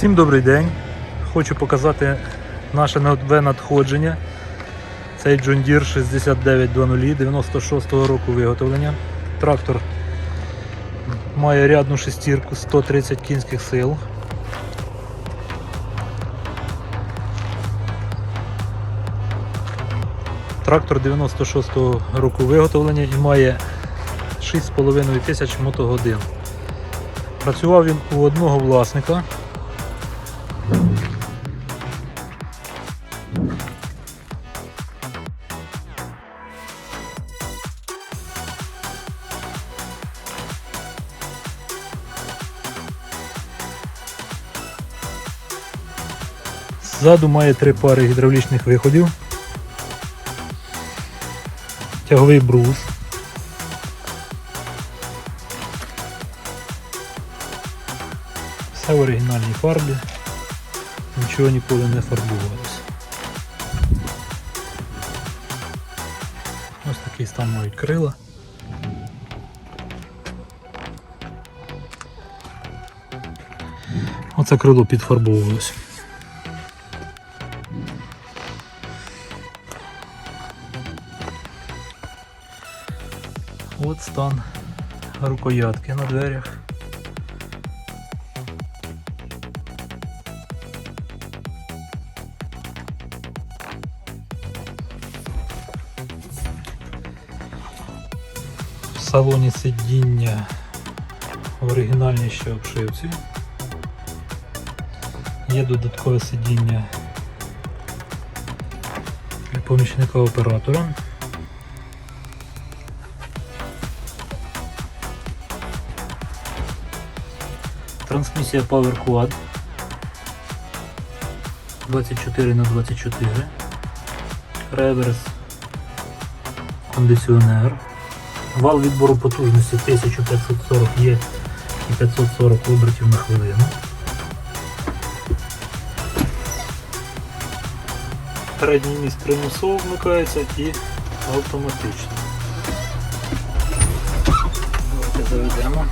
Всім добрий день. Хочу показати наше нове надходження. Цей John Deere 6900 96 року виготовлення. Трактор має рядну шестірку 130 кінських сил. Трактор 96-го року виготовлення і має 6,5 тисяч мотогодин. Працював він у одного власника. Ззаду має три пари гідравлічних виходів, тяговий брус. Все в оригінальній фарбі, нічого ніколи не фарбувалося. Ось такий стан мають крила. Оце крило підфарбовувалося. От стан рукоятки на дверях. В салоні сидіння в оригінальній ще обшивці. Є додаткове сидіння для помічника оператора. Трансмісія Power Quad 24 на 24 реверс, кондиціонер, вал відбору потужності 1540 є і 540 обертів на хвилину. Передній міст примусово вмикається і автоматично. Давайте заведемо.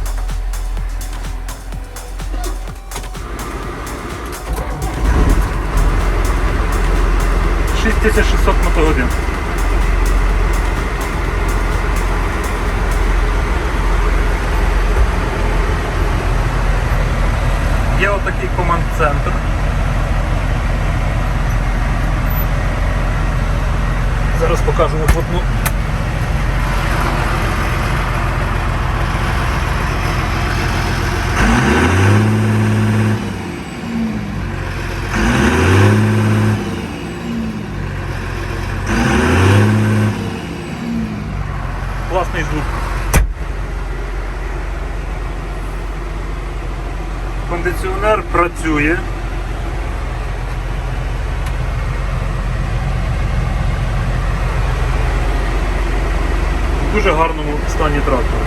6600 мотогодин. Є отакий команд-центр. Зараз покажу одну. Класний звук. Кондиціонер працює. В дуже гарному стані трактора.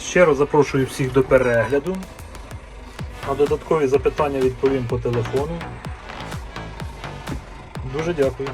Щиро запрошую всіх до перегляду. На додаткові запитання відповім по телефону. Дуже дякую.